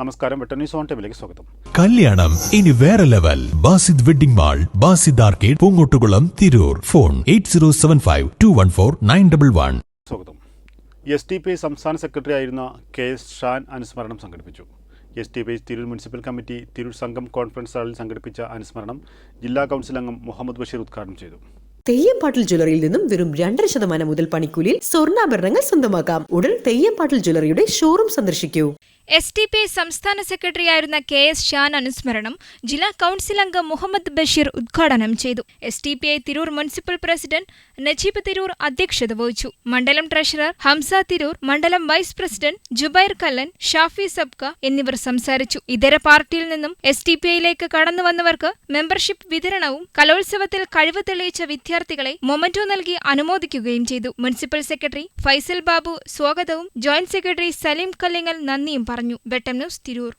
നമസ്കാരം. വെട്ടന്യൂസ് ഓൺ ടൈമിലേക്ക് സ്വാഗതം. കല്യാണം. ഇനി വേറെ level. Basid wedding mall Basid arcade Poongottukulam Tirur. Phone eight zero seven five two one four nine double one. സ്വാഗതം. എസ് ടി പി സംസ്ഥാന സെക്രട്ടറി ആയിരുന്ന കെ എസ് ഷാൻ അനുസ്മരണം സംഘടിപ്പിച്ചു. S T P Tirur municipal committee Tirur സംഘം conference ഹാളിൽ സംഘടിപ്പിച്ച അനുസ്മരണം ജില്ലാ കൗൺസിൽ അംഗം മുഹമ്മദ് ബഷീർ ഉദ്ഘാടനം ചെയ്തു. തെയ്യംപാട്ടിൽ ജ്വല്ലറിയിൽ നിന്നും വെറും രണ്ടര ശതമാനം മുതൽ പണിക്കൂലിയിൽ സ്വർണാഭരണങ്ങൾ സ്വന്തമാക്കാം. ഉടൻ തെയ്യംപാട്ടിൽ ജ്വല്ലറിയുടെ ഷോറൂം സന്ദർശിക്കൂ. എസ് ടി പി സംസ്ഥാന സെക്രട്ടറിയായിരുന്ന കെ എസ് ഷാൻ അനുസ്മരണം ജില്ലാ കൌൺസിൽ അംഗം മുഹമ്മദ് ബഷീർ ഉദ്ഘാടനം ചെയ്തു. S D P I Tirur municipal president Najeeb Tirur അധ്യക്ഷത വഹിച്ചു. മണ്ഡലം ട്രഷറർ ഹംസ തിരൂർ മണ്ഡലം vice president Jubair Kallan Shafi Sabkha എന്നിവർ സംസാരിച്ചു. ഇതര പാർട്ടിയിൽ നിന്നും എസ് ടി പി ഐയിലേക്ക് കടന്നുവന്നവർക്ക് മെമ്പർഷിപ്പ് വിതരണവും കലോത്സവത്തിൽ കഴിവ് തെളിയിച്ച വിദ്യാർത്ഥികളെ മൊമന്റോ നൽകി അനുമോദിക്കുകയും ചെയ്തു. മുനിസിപ്പൽ സെക്രട്ടറി ഫൈസൽ ബാബു സ്വാഗതവും ജോയിന്റ് സെക്രട്ടറി സലീം കല്ലിങ്ങൽ നന്ദിയും പറഞ്ഞു. വെട്ടം ന്യൂസ് തിരൂർ.